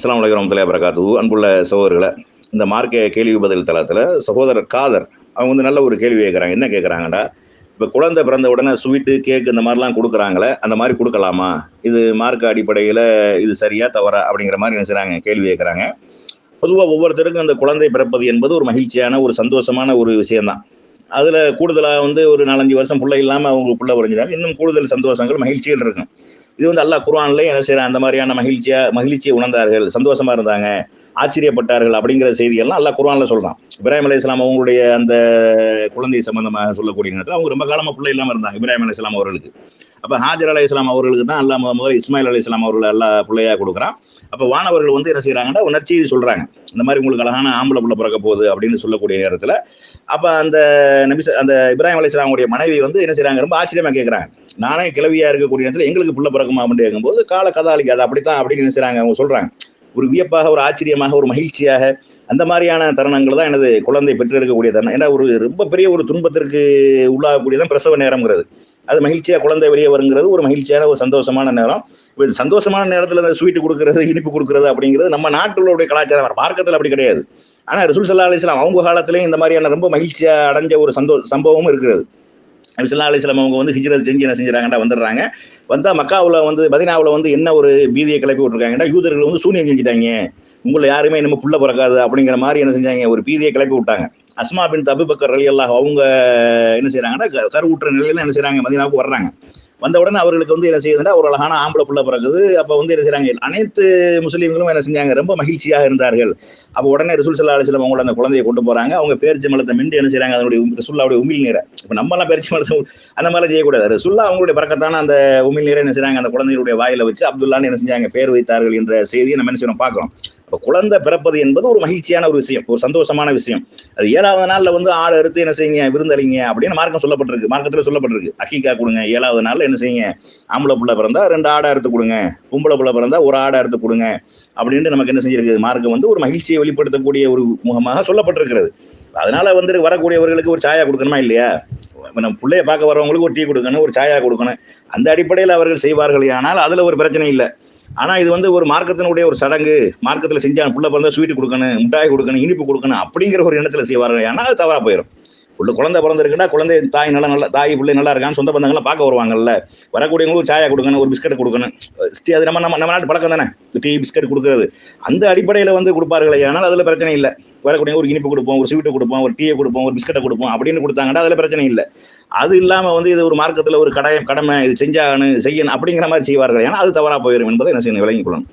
அஸ்லாம் வலைக்கம் வரமத்துல்லாஹி பிரகாத்து அன்புள்ள சகோதரர்களை இந்த மார்க்க கேள்வி பதில் தளத்தில் சகோதரர் காதர் அவங்க வந்து நல்ல ஒரு கேள்வி கேட்குறாங்க என்ன கேட்குறாங்கடா இப்போ குழந்தை பிறந்த உடனே ஸ்வீட்டு கேக் இந்த மாதிரிலாம் கொடுக்குறாங்களே அந்த மாதிரி கொடுக்கலாமா? இது மார்க்க அடிப்படையில் இது சரியா தவறா அப்படிங்கிற மாதிரி என்ன கேள்வி கேட்குறாங்க பொதுவாக ஒவ்வொருத்தருக்கும் அந்த குழந்தை பிறப்பது என்பது ஒரு மகிழ்ச்சியான ஒரு சந்தோஷமான ஒரு விஷயம்தான். அதில் கூடுதலாக வந்து ஒரு நாலஞ்சு வருஷம் பிள்ளை இல்லாமல் அவங்களுக்கு பிள்ளை உறைஞ்சிட்டாங்க இன்னும் கூடுதல் சந்தோஷங்கள் மகிழ்ச்சிகள் இருக்கும். இது வந்து அல்லாஹ் குர்ஆன்லயே என்ன செய்யறான் அந்த மாதிரியான மகிழ்ச்சியா மகிழ்ச்சியை உணர்ந்தார்கள். சந்தோஷமா இருந்தாங்க. ஆச்சரியப்பட்டார்கள் அப்படிங்கிற செய்தியெல்லாம் அல்லா குர்ஆன்ல சொல்றான். இப்ராஹிம் அலி இஸ்லாம் அவங்களுடைய அந்த குழந்தை சம்பந்தமாக சொல்லக்கூடிய நேரத்தில் அவங்க ரொம்ப காலமாக பிள்ளை இல்லாமல் இருந்தாங்க இப்ராஹிம் அலி இஸ்லாம் அவர்களுக்கு. அப்போ ஹாஜர் அலி இஸ்லாம் அவர்களுக்கு தான் அல்லா முத முதல் இஸ்மாயில் அலி இஸ்லாம் அவர்கள் எல்லா பிள்ளையாக கொடுக்குறான். அப்போ வானவர்கள் வந்து என்ன செய்கிறாங்கன்னா உணர்ச்சி சொல்கிறாங்க இந்த மாதிரி உங்களுக்கு அழகான ஆம்பளை பிள்ளை பிறக்க போகுது அப்படின்னு சொல்லக்கூடிய நேரத்தில் அப்போ அந்த நபி அந்த இப்ராஹிம் அலி இஸ்லாமுடைய மனைவி வந்து என்ன செய்கிறாங்க ரொம்ப ஆச்சரியமாக கேட்குறாங்க நானே கிளவியாக இருக்கக்கூடிய நேரத்தில் எங்களுக்கு பிள்ளை பிறக்குமா அப்படின்னு கேட்கும்போது கால கதாலிக்கு அது அப்படித்தான் அப்படின்னு என்ன செய்கிறாங்க அவங்க சொல்கிறாங்க ஒரு வியப்பாக ஒரு ஆச்சரியமாக ஒரு மகிழ்ச்சியாக அந்த மாதிரியான தருணங்கள் தான் எனது குழந்தை பெற்றெடுக்கக்கூடிய தருணம். ஏன்னா ஒரு ரொம்ப பெரிய ஒரு துன்பத்திற்கு உள்ளாகக்கூடியதான் பிரசவ நேரம்ங்கிறது. அது மகிழ்ச்சியாக குழந்தை வெளியே வருங்கிறது ஒரு மகிழ்ச்சியான ஒரு சந்தோஷமான நேரம். இப்போ சந்தோஷமான நேரத்தில் அந்த ஸ்வீட்டு கொடுக்கறது இனிப்பு கொடுக்கறது அப்படிங்கிறது நம்ம நாட்டுடைய கலாச்சாரம். மார்க்கத்தில் அப்படி கிடையாது. ஆனால் ரிசுல் சல்லா அலிஸ்லாம் அவங்க காலத்துலேயும் இந்த மாதிரியான ரொம்ப மகிழ்ச்சியாக அடைஞ்ச ஒரு சந்தோ சம்பவமும் இருக்கிறது. நபிசல்லா அலிஸ்லாம் அவங்க வந்து ஹிஜ்ரத் செஞ்சு என்ன செஞ்சுறாங்கடா வந்துடுறாங்க. வந்தால் மக்காவில் வந்து பதினாவில் வந்து என்ன ஒரு பீதியை கிளப்பி விட்டுருக்காங்கடா யூதர்கள் வந்து சூனியம் செஞ்சுட்டாங்க. உங்களை யாருமே நம்ம புள்ள பிறக்காது அப்படிங்கிற மாதிரி என்ன செஞ்சாங்க ஒரு பீதியை கிளப்பி விட்டாங்க. அஸ்மா பின் தபுபக்கர் அலி அல்லாஹ் அவங்க என்ன செய்கிறாங்கன்னா க- கருவுற்ற நிலையில என்ன செய்கிறாங்க மதினாவுக்கு வர்றாங்க. வந்த உடனே அவர்களுக்கு வந்து என்ன செய்யுதுன்னா ஒரு அழகான ஆம்பளை புள்ள பிறகுது அப்ப வந்து என்ன செய்யறாங்க அனைத்து முஸ்லீம்களும் என்ன செஞ்சாங்க ரொம்ப மகிழ்ச்சியாக இருந்தார்கள். அப்போ உடனே ரிசுல் சல்லா அலிஸ்லாம் அவங்கள அந்த குழந்தையை கொண்டு போறாங்க. அவங்க பேச்சு மலத்தை மிண்டு என்ன செய்யறாங்க அதனுடைய ரசூல்லாவுடைய உமிழ் நீரை. இப்போ நம்மலாம் பேரிச்ச மலத்தை அந்த மாதிரிலாம் செய்யக்கூடாது. ரிசுல்லா அவங்களுடைய பறக்கத்தான அந்த உமிழ் நீரை என்ன செய்யறாங்க அந்த குழந்தையுடைய வாயில வச்சு அப்துல்லான்னு என்ன செஞ்சாங்க பேர் வைத்தார்கள் என்ற செய்தியை நம்ம என்ன செய்யறோம் பார்க்கிறோம். இப்போ குழந்தை பிறப்பது என்பது ஒரு மகிழ்ச்சியான ஒரு விஷயம் ஒரு சந்தோஷமான விஷயம். அது ஏழாவது நாளில் வந்து ஆடு அறுத்து என்ன செய்யுங்க விருந்தளிங்க அப்படின்னு மார்க்கம் சொல்லப்பட்டிருக்கு. மார்க்கத்தில் சொல்லப்பட்டிருக்கு. அக்கிக்கா கொடுங்க ஏழாவது நாளில் என்ன செய்யுங்க ஆம்பளை புள்ள பிறந்தா ரெண்டு ஆடை அறுத்து கொடுங்க பொம்பளை புள்ள பிறந்தா ஒரு ஆடை அறுத்து கொடுங்க அப்படின்ட்டு நமக்கு என்ன செஞ்சிருக்கு மார்க்கம் வந்து ஒரு மகிழ்ச்சியை வெளிப்படுத்தக்கூடிய ஒரு முகமாக சொல்லப்பட்டிருக்கிறது. அதனால வந்து வரக்கூடியவர்களுக்கு ஒரு சாயா கொடுக்கணுமா இல்லையா? நம்ம பிள்ளைய பார்க்க வரவங்களுக்கு ஒரு டீ கொடுக்கணும் ஒரு சாயா கொடுக்கணும். அந்த அடிப்படையில் அவர்கள் செய்வார்கள் ஆனால் அதில் ஒரு பிரச்சனை இல்லை. ஆனா இது வந்து ஒரு மார்க்கத்தினுடைய ஒரு சடங்கு. மார்க்கத்துல செஞ்சா புள்ள பிறந்தா ஸ்வீட் கொடுக்கணும் மிட்டாய் கொடுக்கணும் இனிப்பு கொடுக்கணும் அப்படிங்கிற ஒரு எண்ணத்துல செய்வார்கள் ஏன்னா அது தவறா போயிடும் உள்ள குழந்தை பிறந்திருக்குன்னா குழந்தை தாய் நல்லா நல்லா தாய் பிள்ளை நல்லா இருக்கான்னு சொந்த பந்தங்கள்லாம் பார்க்க வருவாங்கல்ல. வரக்கூடியவங்களுக்கு சாயா கொடுக்கணும் ஒரு பிஸ்கட் கொடுக்கணும். ஸ்டீ அது நம்ம நம்ம நம்ம நாட்டு பழக்கம் தானே? டீ பிஸ்கட் கொடுக்கறது. அந்த அடிப்படையில் வந்து கொடுப்பார்களே ஆனால் அதில் பிரச்சனை இல்லை. வரக்கூடிய ஒரு இனிப்பு கொடுப்போம் ஒரு ஸ்வீட்டை கொடுப்போம் ஒரு டீயை கொடுப்போம் ஒரு பிஸ்கட்டை கொடுப்போம் அப்படின்னு கொடுத்தாங்கன்னா அதில் பிரச்சனை இல்லை. அது இல்லாமல் வந்து இது ஒரு மார்க்கத்தில் ஒரு கடை கடமை இது செஞ்சாகணும் செய்யணும் அப்படிங்கிற மாதிரி செய்வார்கள். ஏன்னா அது தவறாக போயிடும் என்பதை என்ன செய்யணும்? விளங்கிக் கொள்ளணும்.